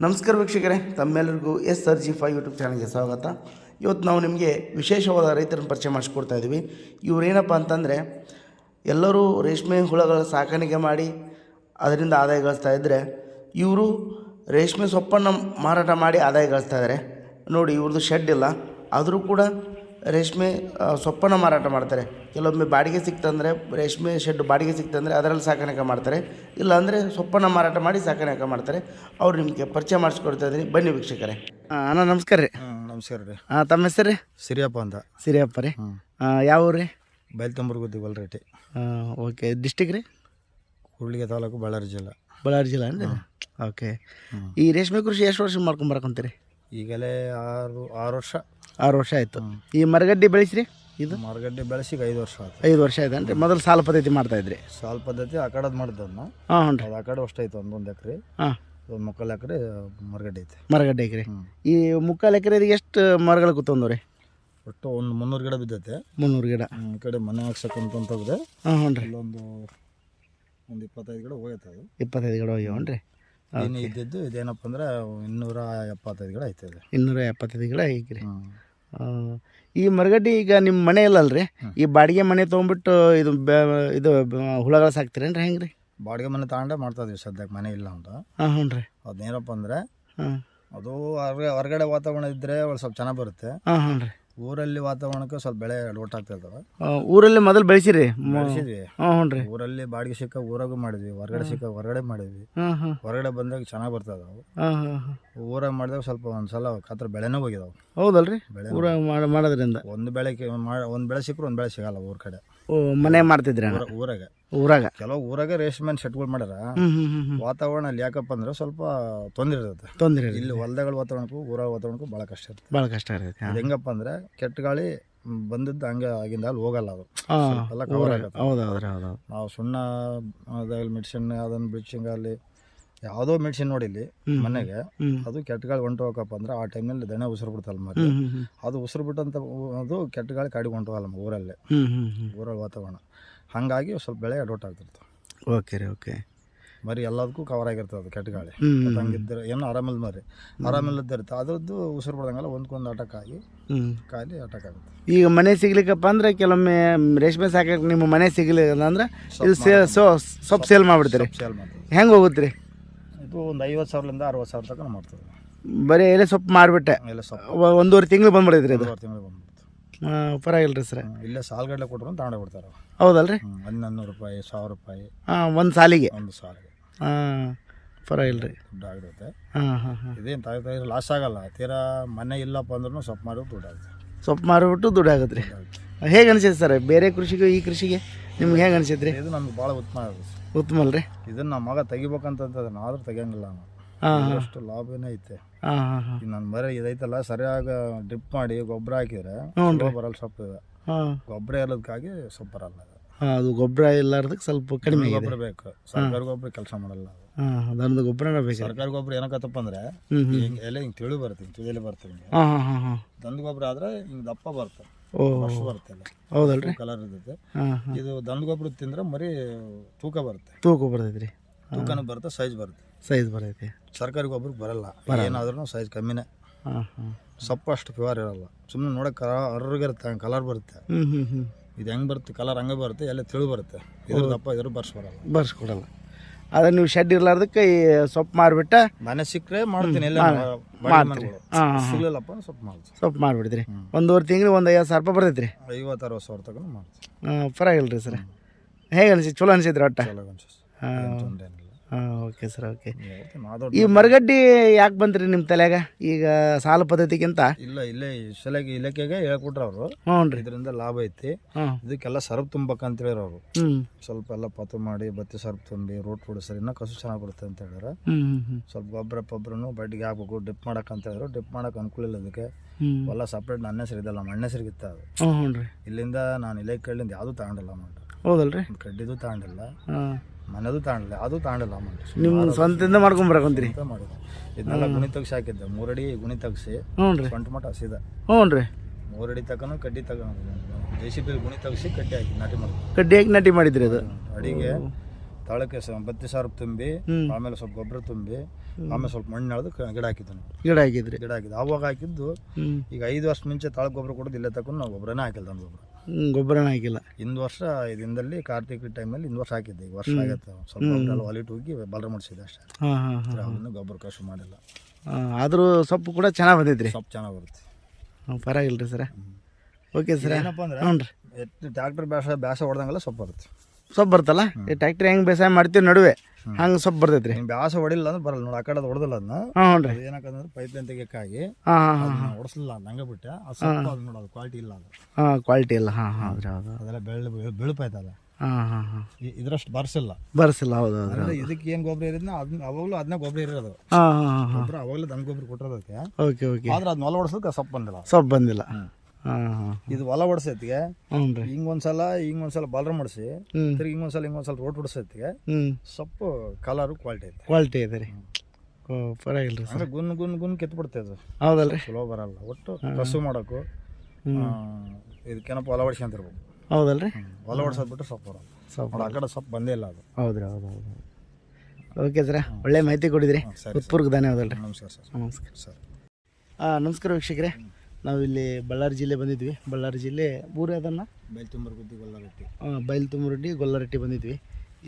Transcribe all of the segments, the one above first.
ನಮಸ್ಕಾರ ವೀಕ್ಷಕರೇ, ತಮ್ಮೆಲ್ಲರಿಗೂ S R G five YouTube ಚಾನಲ್ಗೆ ಸ್ವಾಗತ. ಇವತ್ತು ನಾವು ನಿಮಗೆ ವಿಶೇಷವಾದ ರೈತರನ್ನು ಪರಿಚಯ ಮಾಡಿಸ್ಕೊಡ್ತಾ ಇದ್ದೀವಿ ಇವರೇನಪ್ಪ ಅಂತಂದರೆ, ಎಲ್ಲರೂ ರೇಷ್ಮೆ ಹುಳಗಳ ಸಾಕಾಣಿಕೆ ಮಾಡಿ ಅದರಿಂದ ಆದಾಯ ಗಳಿಸ್ತಾ ಇದ್ದರೆ ಇವರು ರೇಷ್ಮೆ ಸೊಪ್ಪನ್ನು ಮಾರಾಟ ಮಾಡಿ ಆದಾಯ ಗಳಿಸ್ತಾ ಇದ್ದಾರೆ ನೋಡಿ ಇವ್ರದ್ದು ಶೆಡ್ ಇಲ್ಲ. ಆದರೂ ಕೂಡ ರೇಷ್ಮೆ ಸೊಪ್ಪನ್ನು ಮಾರಾಟ ಮಾಡ್ತಾರೆ. ಕೆಲವೊಮ್ಮೆ ಬಾಡಿಗೆ ಸಿಕ್ತಂದರೆ ರೇಷ್ಮೆ ಶೆಡ್ ಬಾಡಿಗೆ ಸಿಕ್ತಂದರೆ ಅದರಲ್ಲಿ ಸಾಕಾಣಿಕೆ ಮಾಡ್ತಾರೆ. ಇಲ್ಲ ಅಂದರೆ ಸೊಪ್ಪನ್ನು ಮಾರಾಟ ಮಾಡಿ ಸಾಕಾಣಿಕೆ ಮಾಡ್ತಾರೆ. ಅವ್ರು ನಿಮಗೆ ಪರಿಚಯ ಮಾಡಿಸ್ಕೊಡ್ತಾ ಇದ್ದೀನಿ. ಬನ್ನಿ ವೀಕ್ಷಕರೇ. ಅಣ್ಣ ನಮಸ್ಕಾರ ರೀ. ನಮಸ್ಕಾರ ರೀ. ಹಾಂ ತಮ್ಮ ಹೆಸರು ರೀ? ಸಿರಿಯಪ್ಪ ಅಂತ. ಸಿರಿಯಪ್ಪ ರೀ. ಹಾಂ ಯಾವ ಊರು ರೀ? ಬೈಲ್ತಂಬರ್ಗುದ್ದಿ ಹಾಂ ಓಕೆ. ಡಿಸ್ಟಿಕ್ ರೀ? ಕೂಡ್ಲಿಗೆ ತಾಲೂಕು ಬಳ್ಳಾರಿ ಜಿಲ್ಲಾ. ಬಳ್ಳಾರಿ ಜಿಲ್ಲಾ ಅಂದರೆ ಓಕೆ. ಈ ರೇಷ್ಮೆ ಕೃಷಿ ಎಷ್ಟು ವರ್ಷ ಮಾಡ್ಕೊಂಬರಕೊಂತೀರಿ ಈಗಲೇ ಆರು ಆರು ವರ್ಷ. ಆರು ವರ್ಷ ಆಯಿತು. ಈ ಮರಗಡ್ಡಿ ಬೆಳೆಸ್ರಿ. ಇದು? ಮರಗಡ್ಡೆ ಬೆಳೆಸಿ ಐದು ವರ್ಷ ಆಯ್ತು. ಐದು ವರ್ಷ ಆಯ್ತು ಅಂದ್ರೆ ಮೊದಲು ಸಾಲ ಪದ್ಧತಿ ಮಾಡ್ತಾ ಇದ್ರಿ. ಸಾಲ ಪದ್ಧತಿ ಆ ಕಡದ್ ಮಾಡಿದ್ದನ್ನ ಹಾಂ ಹ್ಞೂ ಅದು ಆ ಕಡೆ ಅಷ್ಟು ಐತೆ ಒಂದೊಂದು ಎಕರೆ. ಹಾಂ. ಒಂದು ಮುಕ್ಕಾಲು ಎಕರೆ ಮರಗಡ್ಡೆ ಐತೆ. ಮರಗಡ್ಡೆ ಐಕ್ರಿ ಈ ಮುಕ್ಕಾಲು ಎಕರೆಗೆ ಎಷ್ಟು ಮರಗಳು ಕೂತಂದವ್ರಿ ಒಟ್ಟು ಒಂದು ಮುನ್ನೂರು ಗಿಡ ಬಿದ್ದೈತೆ. ಮುನ್ನೂರು ಗಿಡ. ಈ ಕಡೆ ಮನೆ ಹಾಕ್ಸಕ್ಕಂತ ತೆಗ್ದೆ ಹಾಂ ಹ್ಞೂ ರೀ. ಇಲ್ಲೊಂದು ಒಂದು ಇಪ್ಪತ್ತೈದು ಗಿಡ ಹೋಗೈತೆ ಅದು. ಇಪ್ಪತ್ತೈದು ಗಿಡ ಹೋಗ್ಯಾವನ್ ರೀ. ಇನ್ನು ಇದ್ದಿದ್ದು? ಇದೇನಪ್ಪ ಅಂದ್ರೆ ಇನ್ನೂರ ಎಪ್ಪತ್ತೈದು ಗಿಡ ಐತೆ ಇದು ಇನ್ನೂರ ಎಪ್ಪತ್ತೈದು ಗಿಡ ಐತ್ರಿ. ಈ ಮರಗಡ್ಡಿ ಈಗ ನಿಮ್ಮ ಮನೆ ಇಲ್ಲಲ್ರಿ ಈ ಬಾಡಿಗೆ ಮನೆ ತೊಗೊಂಬಿಟ್ಟು ಇದು ಬೆ- ಇದು ಬ- ಹುಳಗಳು ಹೆಂಗ್ರಿ? ಹೆಂಗೆ ರೀ ಬಾಡಿಗೆ ಮನೆ ತಗೊಂಡೇ ಮಾಡ್ತಾ ಇದೀವಿ ಸದ್ಯಕ್ಕೆ ಮನೆ ಇಲ್ಲ ಅಂತ. ಹಾಂ ಹ್ಞೂ ರೀ. ಅದೇನಪ್ಪ ಅಂದ್ರೆ ಹಾಂ. ಅದು ಹೊರ್ಗಡೆ ಹೊರಗಡೆ ವಾತಾವರಣ ಇದ್ದರೆ ಸ್ವಲ್ಪ ಚೆನ್ನಾಗಿ ಬರುತ್ತೆ. ಹಾಂ ಹ್ಞೂ ರೀ. ಊರಲ್ಲಿ ವಾತಾವರಣಕ್ಕೆ ಸ್ವಲ್ಪ ಬೆಳೆ ಲೋಟ್ ಆಗ್ತಾ ಇದ್ದಾವೆ ಆ, ಊರಲ್ಲಿ ಮೊದಲು ಬೆಳೆಸಿರಿ. ಬೆಳೆಸಿದ್ವಿ. ಹಾಂ ಹ್ಞೂ ರೀ. ಊರಲ್ಲಿ ಬಾಡಿಗೆ ಸಿಕ್ಕ ಊರಾಗೂ ಮಾಡಿದ್ವಿ ಹೊರಗಡೆ ಸಿಕ್ಕ ಹೊರಗಡೆ ಮಾಡಿದ್ವಿ. ಹಾಂ ಹಾಂ ಹೊರಗಡೆ ಬಂದಾಗ ಚೆನ್ನಾಗಿ ಬರ್ತದ ಅವು ಹಾಂ ಹಾಂ ಹಾಂ ಊರಾಗ ಮಾಡಿದಾಗ ಸ್ವಲ್ಪ ಒಂದ್ಸಲ ಕಾತ್ರ ಖಾತ್ರ ಬೆಳೆನೂ ಹೋಗಿದಾವೆ. ಹೌದಲ್ರಿ? ಬೆಳೆ ಊರಾಗ ಮಾಡಿ ಮಾಡೋದ್ರಿಂದ. ಒಂದು ಬೆಳೆ ಒಂದು ಬೆಳೆ ಸಿಕ್ಕರು ಒಂದು ಬೆಳೆ ಸಿಗಲ್ಲ ಊರ ಕಡೆ. ಓ ಮನೆ ಮಾಡ್ತಿದ್ರ ಊರಾಗ. ಊರಾಗ. ಕೆಲವು ಊರಾಗ ರೇಷ್ಮೆ ಸೆಟ್ಗಳು ಮಾಡ್ಯಾರ. ವಾತಾವರಣ ಅಲ್ಲಿ ಯಾಕಪ್ಪ ಅಂದ್ರೆ ಸ್ವಲ್ಪ ತೊಂದರೆ ಇರುತ್ತೆ. ತೊಂದರೆ ಇಲ್ಲ ಹೊಲದಗಳ ವಾತಾವರಣಕ್ಕೂ ಊರಾಗ ವಾತಾವರಣಕ್ಕೂ ಭಾಳ ಕಷ್ಟ ಇರುತ್ತೆ. ಭಾಳ ಕಷ್ಟ ಇರ್ತೈತಿ ಅದು ಹೆಂಗಪ್ಪ ಅಂದ್ರೆ ಕೆಟ್ಟ ಗಾಳಿ ಬಂದಿದ್ದು ಹಂಗೆ ಆಗಿಂದ ಅಲ್ಲಿ ಹೋಗಲ್ಲ ಅದು. ಎಲ್ಲ ಕವರ್ ಆಗುತ್ತೆ. ನಾವು ಸುಣ್ಣ ಮೆಡಿಸಿನ್ ಅದನ್ನು ಬ್ಲೀಚಿಂಗ್ ಆಗಲಿ ಯಾವುದೋ ಮೆಡಿಸಿನ್ ನೋಡಿಲ್ಲಿ ಮನೆಗೆ ಹ್ಞೂ ಅದು ಕೆಟ್ಟ ಗಾಳಿ ಹೊಂಟು ಹೋಗಪ್ಪ ಅಂದ್ರೆ ಆ ಟೈಮ್ನಲ್ಲಿ ದನ ಉಸಿರು ಬಿಡ್ತಲ್ಲ ಮರಿ ಅದು ಉಸಿರು ಬಿಟ್ಟಂತ ಅದು ಕೆಟ್ಟ ಗಾಳಿ ಕಾಡಿಗೆ ಹೊಂಟು ಹೋಗಲ್ಲ ಊರಲ್ಲೇ. ಊರಲ್ಲಿ ವಾತಾವರಣ. ಹಾಗಾಗಿ ಸ್ವಲ್ಪ ಬೆಳೆ ಅಡೋಟ್ ಆಗ್ತಿರ್ತವೆ ಓಕೆ ರೀ ಓಕೆ. ಮರಿ ಎಲ್ಲದಕ್ಕೂ ಕವರ್ ಆಗಿರ್ತದೆ ಅದು ಕೆಟ್ಟ ಗಾಳಿ. ಹ್ಞೂ ಮತ್ತೆ ಮಾರಿ ಏನೋ ಆರಾಮಿಲ್ಲ ಮರಿ ಆರಾಮಿಲ್ಲದಿರುತ್ತೆ ಅದ್ರದ್ದು ಉಸಿರು ಬಿಡೋದಂಗಲ್ಲ ಒಂದ್ಕೊಂದು ಅಟಕ್ ಆಗಿ ಕಾಯಿಲೆ ಕಾಲಿ ಅಟಕ್ ಆಗುತ್ತೆ. ಈಗ ಮನೆ ಸಿಗ್ಲಿಕ್ಕಪ್ಪ ಅಂದ್ರೆ ಕೆಲವೊಮ್ಮೆ ರೇಷ್ಮೆ ಸಾಕಕ್ಕೆ ನಿಮ್ಮ ಮನೆ ಸಿಗ್ಲಿಲ್ಲ ಅಂದ್ರೆ ಇದು ಸೇ ಸೊ ಸೊಪ್ಪು ಸೇಲ್ ಮಾಡಿಬಿಡ್ತೀರಿ. ಸೇಲ್ ಮಾಡಿ ಹೆಂಗೆ ಹೋಗುತ್ತೆ ರೀ ಇದು ಒಂದು ಐವತ್ತು ಸಾವಿರದಿಂದ ಅರವತ್ತು ಸಾವಿರ ತನಕ ಮಾಡ್ತೀವಿ. ಬರೀ ಎಲೆ ಸೊಪ್ಪು ಮಾಡಿಬಿಟ್ಟೆ ಎಲ್ಲ ಸೊಪ್ಪು. ಒಂದೂವರೆ ತಿಂಗಳು ಬಂದ್ಬಿಡಿದ್ರಿ ಇದು? ತಿಂಗಳು ಬಂದ್ಬಿಡ್ತು. ಹಾಂ ಪರವಾಗಿಲ್ಲ ರೀ ಸರ್. ಇಲ್ಲ ಇಲ್ಲೇ ಕೊಟ್ಟರು ಕೊಟ್ರು ತಗೊಂಡೇ ಬಿಡ್ತಾರೆ ಹೌದಲ್ರಿ? ಹ್ಞೂ ಹನ್ನೊಂದು ರೂಪಾಯಿ ಸಾವಿರ ರೂಪಾಯಿ. ಹಾಂ ಒಂದು ಸಾಲಿಗೆ? ಒಂದು ಸಾಲಿಗೆ. ಹಾಂ ಪರವಾಗಿಲ್ಲ ರೀ ದುಡ್ಡು ಆಗಿರುತ್ತೆ. ಹಾಂ ಹಾಂ ಹಾಂ. ಇದೇನು ತಾಯಿ ಲಾಸ್ ಆಗಲ್ಲ. ತೀರಾ ಮನೆ ಇಲ್ಲಪ್ಪ ಅಂದ್ರೂ ಸೊಪ್ಪು ಮಾಡಿ ದುಡ್ಡು ಆಗುತ್ತೆ. ಸೊಪ್ಪು ಮಾರಿಬಿಟ್ಟು ದುಡ್ಡು ಆಗುತ್ತೆ. ರೀ ಹೇಗೆ ಅನಿಸುತ್ತೆ ಸರ್? ಬೇರೆ ಕೃಷಿಗೂ ಈ ಕೃಷಿಗೆ ನಿಮ್ಗೆ ಹೇಗೆ ಅನಿಸೈತೆ ರೀ? ಇದು ನಮ್ಗೆ ಭಾಳ ಉತ್ತಮ ಉತ್ತಮ ಅಲ್ರಿ? ಇದನ್ನ ನಮ್ಮ ಮಗ ತೆಗಿಬೇಕಂತಂದ್ರೆ ಆದ್ರೂ ತೆಗಿಯಂಗಿಲ್ಲ ನಾವು ಅಷ್ಟು ಲಾಭನೇ ಐತೆ. ಈಗ ನನ್ನ ಮರ ಇದೈತಲ್ಲ ಸರಿಯಾಗಿ ಡ್ರಿಪ್ ಮಾಡಿ ಗೊಬ್ಬರ ಹಾಕಿದ್ರೆ ಬರಲ್ಲ ಸೊಪ್ಪ ಇದೆ. ಗೊಬ್ಬರ ಇಲ್ಲದಕ್ಕಾಗಿ ಸ್ವಲ್ಪ ಬರಲ್ಲ ಅದು. ಗೊಬ್ಬರ ಇಲ್ಲಾರ್ದಕ್ಕೆ ಸ್ವಲ್ಪ ಕಡಿಮೆ ಗೊಬ್ಬರ ಬೇಕು. ಸರ್ಕಾರಿ ಗೊಬ್ಬರ ಕೆಲಸ ಮಾಡಲ್ಲ. ಗೊಬ್ಬರ ದನದ ಗೊಬ್ಬರನ ಬೇಕು ಸರ್ಕಾರಿ ಗೊಬ್ಬರ ಏನಕ್ಕತ್ತಪ್ಪ ಅಂದ್ರೆ ಎಲ್ಲ ಹಿಂಗೆ ಎಲೆ ಹಿಂಗೆ ತಿಳಿ ಬರುತ್ತೆ ಹಿಂಗೆ ತಿಳಿಯಲ್ಲಿ ಹಾಂ ದನದ ಗೊಬ್ಬರ ಆದ್ರೆ ಹಿಂಗೆ ದಪ್ಪ ಬರುತ್ತೆ ಓ ಬರುತ್ತೆ ಎಲ್ಲ ಹೌದಲ್ರಿ? ಕಲರ್ ಇರ್ತೈತೆ. ಹಾಂ ಹಾಂ. ಇದು ದನದ ಗೊಬ್ಬರ ತಿಂದ್ರೆ ಮರಿ ತೂಕ ಬರುತ್ತೆ. ತೂಕ ಬರ್ತೈತೆ ರೀ ತೂಕನೂ ಬರುತ್ತೆ ಸೈಜ್ ಬರುತ್ತೆ. ಸೈಜ್ ಬರ್ತೈತಿ. ಸರ್ಕಾರಿ ಗೊಬ್ಬರಕ್ಕೆ ಬರಲ್ಲ. ಏನಾದ್ರೂ ಸೈಜ್ ಕಮ್ಮಿನೇ. ಹಾಂ ಹಾಂ. ಸೊಪ್ಪು ಅಷ್ಟು ಪ್ಯೂರ್ ಇರಲ್ಲ. ಸುಮ್ಮನೆ ನೋಡಕ್ಕೆ ಅರ್ರಗಿರುತ್ತೆ ಕಲರ್ ಬರುತ್ತೆ. ಹ್ಞೂ ಹ್ಞೂ ಹ್ಞೂ ಇದು ಹೆಂಗೆ ಬರುತ್ತೆ ಕಲರ್ ಹಂಗೆ ಬರುತ್ತೆ ಎಲ್ಲ ತಿಳಿ ಬರುತ್ತೆ ಇದ್ರ ದಪ್ಪ ಇದ್ರ ಬರ್ಸ್ ಬರಲ್ಲ. ಬರ್ಸ್ಕೊಡಲ್ಲ ಅದ ನೀವು ಶೆಡ್ ಇರ್ಲಾರ್ದಕ್ಕೆ ಈ ಸೊಪ್ಪು ಮಾರ್ಬಿಟ್ಟ ಮನೆ ಸಿಕ್ಕರೆ ಮಾಡ್ತೀನಿ ಎಲ್ಲ ಹಾಂ ಸಿಗ್ಲಿಲ್ಲಪ್ಪ ಸೊಪ್ಪು ಮಾಡ್ತೀನಿ. ಸೊಪ್ಪು ಮಾಡಿಬಿಡ್ತೀರಿ ಒಂದೂವರೆ ತಿಂಗಳು ಒಂದು ಐವತ್ತು ಸಾವಿರ ರೂಪಾಯಿ ಬರ್ತೈತೆ ರೀ ಐವತ್ತು ಅರವತ್ತು ಸಾವಿರ ತಗೊಂಡು ಮಾಡ್ತೀನಿ. ಹಾಂ ಪರವಾಗಿಲ್ಲ ರೀ ಸರ್. ಹೇಗೆ ಅನಿಸಿ ಚಲೋ ಅನಿಸಿದ್ರಿ ಒಟ್ಟು? ಹಾಂ. ಹಾಂ ಓಕೆ ಸರ್ ಓಕೆ ಈ ಮರಗಡ್ಡಿ ಯಾಕೆ ಬಂದ್ರಿ ನಿಮ್ಮ ತಲೆಯಾಗ? ಈಗ ಸಾಲ ಪದ್ಧತಿಗಿಂತ? ಇಲ್ಲ ಇಲ್ಲೇ ಇಲಾಖೆ ಇಲಾಖೆಗೆ ಹೇಳ್ಕೊಟ್ರ ಅವರು. ಹ್ಞೂ ರೀ. ಇದರಿಂದ ಲಾಭ ಐತಿ. ಹಾಂ ಇದಕ್ಕೆಲ್ಲ ಸರ್ಪ್ ತುಂಬಬೇಕಂತ ಹೇಳಿದ್ರು ಅವರು. ಹ್ಞೂ. ಸ್ವಲ್ಪ ಎಲ್ಲ ಪತ್ತು ಮಾಡಿ ಬತ್ತಿ ಸರ್ಪ್ ತುಂಬಿ ರೋಟ್ ಹೊಡಿಸ್ರಿ ಇನ್ನೂ ಕಸು ಚೆನ್ನಾಗಿ ಬರುತ್ತೆ ಅಂತ ಹೇಳಿದ್ರೆ. ಹ್ಞೂ ಸ್ವಲ್ಪ ಗೊಬ್ಬರ ಪೊಬ್ಬರನು ಬಡ್ಡಿಗೆ ಹಾಕ್ಬೇಕು ಡಿಪ್ ಮಾಡಕ್ ಅಂತ ಹೇಳಿದ್ರು. ಡಿಪ್ ಮಾಡಕ್ಕೆ ಅನುಕೂಲ ಇಲ್ಲ ಅದಕ್ಕೆ. ಎಲ್ಲ ಹೊಲ ಸಪ್ರೇಟ್ ನನ್ನ ಹೆಸರು ಇದಲ್ಲ ಮಣ್ಣ ಹೆಸರಿಗಿತ್ತ ಅದು. ಹ್ಞೂ ಹ್ಞೂ ರೀ. ಇಲ್ಲಿಂದ ನಾನು ಇಲಾಖೆ ಕೇಳಿಂದ ಯಾವುದೂ ತಗೊಂಡಿಲ್ಲ ಅಮೌಂಟ್ ಹೌದಲ್ರಿ? ಕಡ್ಡಿದು ತಗೊಂಡಿಲ್ಲ. ಹಾಂ. ಮನೆದು ತಾಣಲ್ಲ ಅದು ತಾಣಲ್ಲ ಅಮೌಂಟ್ ನಿಮ್ಮ ಸ್ವಂತದಿಂದ ಮಾಡ್ಕೊಂಬರಕೊಂತೀರಿ ಅಂತ ಮಾಡಿದೆ. ಇದನ್ನೆಲ್ಲ ಗುಣಿ ತಗ್ಸಿ ಹಾಕಿದ್ದೆ ಮೂರಡಿ ಗುಣಿ ತಗ್ಸಿ ಹ್ಞೂ ರೀ. ಸೊಂಟ ಮಟ್ಟ ಹಸಿದ. ಹ್ಞೂ ರೀ. ಮೂರಡಿ ತಕನು ಕಡ್ಡಿ ತಗೊಂಡು ಜೆ ಸಿ ಪಿ ಗುಣಿ ತಗ್ಸಿ ಕಡ್ಡಿ ಹಾಕಿ ನಾಟಿ ಮಾಡಿ ಕಡ್ಡಿ ಹಾಕಿ ನಾಟಿ ಮಾಡಿದ್ರಿ ಅದು? ಅಡಿಗೆ ತಳಕ್ಕೆ ಬತ್ತಿ ಸಾರು ತುಂಬಿ ಆಮೇಲೆ ಸ್ವಲ್ಪ ಗೊಬ್ಬರ ತುಂಬಿ ಆಮೇಲೆ ಸ್ವಲ್ಪ ಮಣ್ಣು ಎಳೆದು ಗಿಡ ಹಾಕಿದ್ದು ನಾವು ಗಿಡ ಹಾಕಿದ್ರಿ. ಗಿಡ ಹಾಕಿದ್ದು. ಅವಾಗ ಹಾಕಿದ್ದು ಈಗ ಐದು ವರ್ಷ ಮುಂಚೆ ತಾಳಕ್ಕೆ ಗೊಬ್ಬರ ಕೊಡೋದು ಇಲ್ಲೇ ತಕೊಂಡು ನಾವು ಗೊಬ್ಬರನೇ ಹಾಕಿಲ್ಲ ನಮ್ಮ ಗೊಬ್ಬರ. ಗೊಬ್ಬರನ ಹಾಕಿಲ್ಲ. ಇಂದು ವರ್ಷ ಇದರಿಂದಲ್ಲಿ ಕಾರ್ತಿಕ ಟೈಮಲ್ಲಿ ಇಂದು ವರ್ಷ ಹಾಕಿದ್ದೆ. ಈಗ ವರ್ಷ ಆಗತ್ತೆ. ಸ್ವಲ್ಪ ವಾಲಿಟ್ ಹೋಗಿ ಬಲರ ಮಾಡಿಸಿದೆ ಅಷ್ಟೇ. ಹಾಂ ಹಾಂ ಹಾಂ ಯಾವ್ದನ್ನು ಗೊಬ್ಬರ ಕಸು ಮಾಡಿಲ್ಲ. ಆದರೂ ಸೊಪ್ಪು ಕೂಡ ಚೆನ್ನಾಗಿ ಬಂದೈತ್ರಿ. ಸೊಪ್ಪು ಚೆನ್ನಾಗಿ ಬರುತ್ತೆ. ಹ್ಞೂ ಪರವಾಗಿಲ್ಲ ರೀ ಸರ ಓಕೆ ಸರ್. ಏನಪ್ಪ ಅಂದ್ರೆ ಹ್ಞೂ ರೀ ಟ್ಯಾಕ್ಟರ್ ಬೇಸ ಬ್ಯಾಸ ಹೊಡೆದಂಗೆಲ್ಲ ಸೊಪ್ಪು ಬರುತ್ತೆ. ಸೊಪ್ಪು ಬರುತ್ತಲ್ಲ? ಈ ಟ್ಯಾಕ್ಟ್ರಿ ಹೆಂಗೆ ಬೇಸಾಯ ಮಾಡ್ತೀವಿ ನಡುವೆ? ಹಂಗೆ ಸ್ವಲ್ಪ ಬರ್ತೈತ್ರಿ. ಬ್ಯಾಸ ಹೊಡಿಲ್ಲ ಅಂದ್ರೆ ಬರಲ್ಲ. ನೋಡಿ ಆ ಕಡೆ ಹೊಡೆದಿಲ್ಲ ಅದನ್ನ ಹ್ಞೂ ಏನಾಕಂದ್ರೆ ಪೈಪ್ ಲೈನ್ ತೆಗಿಯಕ್ಕಾಗಿ ಹೊಡಿಸಲಿಲ್ಲ ಅದು ಹಂಗೆ ಬಿಟ್ಟೆ. ಅದು ಸ್ವಲ್ಪ ಅದು ನೋಡೋದು ಕ್ವಾಲಿಟಿ ಇಲ್ಲ ಅದು. ಹಾಂ ಕ್ವಾಲಿಟಿ ಇಲ್ಲ. ಹಾಂ ಹೌದ್ರಿ ಹೌದು. ಅದೆಲ್ಲ ಬೆಳ್ಳು ಬೆಳುಪಾಯ್ತಲ್ಲ ಹಾಂ ಹಾಂ ಹಾಂ. ಇದ್ರಷ್ಟು ಬರ್ಸಿಲ್ಲ. ಬರ್ಸಿಲ್ಲ ಹೌದು ಹೌದು ಇದಕ್ಕೆ ಏನ್ ಗೊಬ್ಬರ ಇರೋದ್ನ ಅದನ್ನ ಅವಾಗಲೂ ಅದನ್ನ ಗೊಬ್ಬರ ಇರೋದು. ಅವಾಗ್ಲೂ ಗೊಬ್ಬರ ಅವಾಗಲೂ ದನ ಗೊಬ್ಬರ ಕೊಟ್ಟಿರೋದಕ್ಕೆ. Okay okay. ಆದ್ರೆ ಅದನ್ನ ಹೊಲ ಹೊಡ್ಸೋದಕ್ಕೆ ಸೊಪ್ಪು ಬಂದಿಲ್ಲ. ಸೊಪ್ಪು ಬಂದಿಲ್ಲ. ಇದು ಹೊಲ ಹೊಡ್ಸೈತಿಗೆ ಹಿಂಗ್ ಒಂದ್ಸಲ ಹಿಂಗ್ ಒಂದ್ಸಲ ಬಾಲ್ರ ಮಾಡಿಸಿ ತಿರ್ಗಿ ಹಿಂಗ್ ಒಂದ್ಸಲ ಹಿಂಗ್ ಒಂದ್ಸಲ ರೋಡ್ ಹೊಡ್ಸೈತಿಗೆ ಸೊಪ್ಪು ಕಲರು ಕ್ವಾಲಿಟಿ ಐತೆ. ಕ್ವಾಲಿಟಿ ಇದೆ ರೀ. ಓ ಪರವಾಗಿಲ್ಲ ರೀ ಸರ್. ಅಂದ್ರೆ ಗುನ್ ಗುನ್ ಗುನ್ ಕೆತ್ತು ಬಿಡ್ತೈತೆ ಹೌದಲ್ರಿ. ಚಲೋ ಬರಲ್ಲ. ಒಟ್ಟು ಕಸು ಮಾಡೋಕು ಇದಕ್ಕೇನಪ್ಪ ಹೊಲ ಹೊಡ್ಸ್ಕೊಂತಿರ್ಬೇಕು ಹೌದಲ್ರಿ. ಹೊಲ ಹೊಡ್ಸೋದ್ಬಿಟ್ಟು ಸೊಪ್ಪು ಬರಲ್ಲ. ಸೊಪ್ಪು ನೋಡಿ ಆ ಕಡೆ ಸೊಪ್ಪು ಬಂದೇ ಇಲ್ಲ ಅದು. ಹೌದ್ರಿ ಹೌದು ಹೌದು ಓಕೆ ಸರ. ಒಳ್ಳೆ ಮಾಹಿತಿ ಕೊಡಿದ್ರಿ. ಸರಿ ಉತ್ಪೂರ್ಗ ಧನ್ಯವಾದಲ್ರಿ ನಮಸ್ಕಾರ ಸರ್. ನಮಸ್ಕಾರ. ಸರ್. ಹಾಂ ನಮಸ್ಕಾರ ವೀಕ್ಷಕರೇ. ನಾವಿಲ್ಲಿ ಬಳ್ಳಾರಿ ಜಿಲ್ಲೆ ಬಂದಿದ್ವಿ. ಬಳ್ಳಾರಿ ಜಿಲ್ಲೆ ಊರು ಅದನ್ನು? ಬೈಲ್ತುಂಬರಗುದ್ದಿ ಗೊಲ್ಲಾರಟ್ಟಿ. ಹಾಂ ಬೈಲ್ತುಮರಡ್ಡಿ ಗೊಲ್ಲರಟ್ಟಿ ಬಂದಿದ್ವಿ.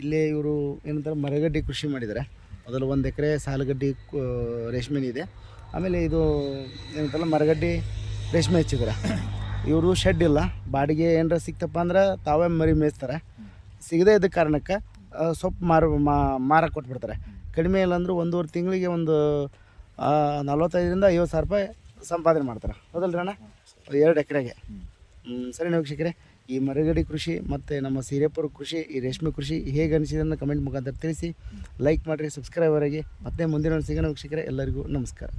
ಇಲ್ಲೇ ಇವರು ಏನಂತಾರೆ ಮರಗಡ್ಡಿ ಕೃಷಿ ಮಾಡಿದ್ದಾರೆ. ಅದರಲ್ಲಿ ಒಂದು ಎಕರೆ ಸಾಲಗಡ್ಡಿ ಇದೆ. ಆಮೇಲೆ ಇದು ಏನಂತಲ್ಲ ಮರಗಡ್ಡಿ ರೇಷ್ಮೆ ಹಚ್ಚಿದ್ದಾರೆ. ಇವರು ಶೆಡ್ ಇಲ್ಲ. ಬಾಡಿಗೆ ಏನರ ಸಿಕ್ತಪ್ಪ ಅಂದ್ರೆ ತಾವೇ ಮರಿ ಮೇಯಿಸ್ತಾರೆ. ಸಿಗದೇ ಇದ್ದ ಕಾರಣಕ್ಕೆ ಸೊಪ್ಪು ಮಾರು ಮಾರಕ್ಕೆ ಕೊಟ್ಬಿಡ್ತಾರೆ. ಕಡಿಮೆ ಇಲ್ಲ ಅಂದ್ರೆ ಒಂದೂವರೆ ತಿಂಗಳಿಗೆ ಒಂದು ನಲ್ವತ್ತೈದರಿಂದ ಐವತ್ತು ಸಾವಿರ ರೂಪಾಯಿ ಸಂಪಾದನೆ ಮಾಡ್ತಾರೆ. ಹೌದಲ್ರಿ ಅಣ್ಣ? ಎರಡು ಎಕರೆಗೆ. ಸರಿ ವೀಕ್ಷಕರೇ, ಈ ಮರಗಡಿ ಕೃಷಿ ಮತ್ತು ನಮ್ಮ ಸೀರೆಪುರ ಕೃಷಿ, ಈ ರೇಷ್ಮೆ ಕೃಷಿ ಹೇಗೆ ಅನಿಸಿದೆ ಅನ್ನೋ ಕಮೆಂಟ್ ಮುಖಾಂತರ ತಿಳಿಸಿ. ಲೈಕ್ ಮಾಡಿರಿ ಸಬ್ಸ್ಕ್ರೈಬ್ ಆಗಿ ಮತ್ತೆ ಮುಂದಿನ ಸಿಗೋಣ ವೀಕ್ಷಕರೇ, ಎಲ್ಲರಿಗೂ ನಮಸ್ಕಾರ.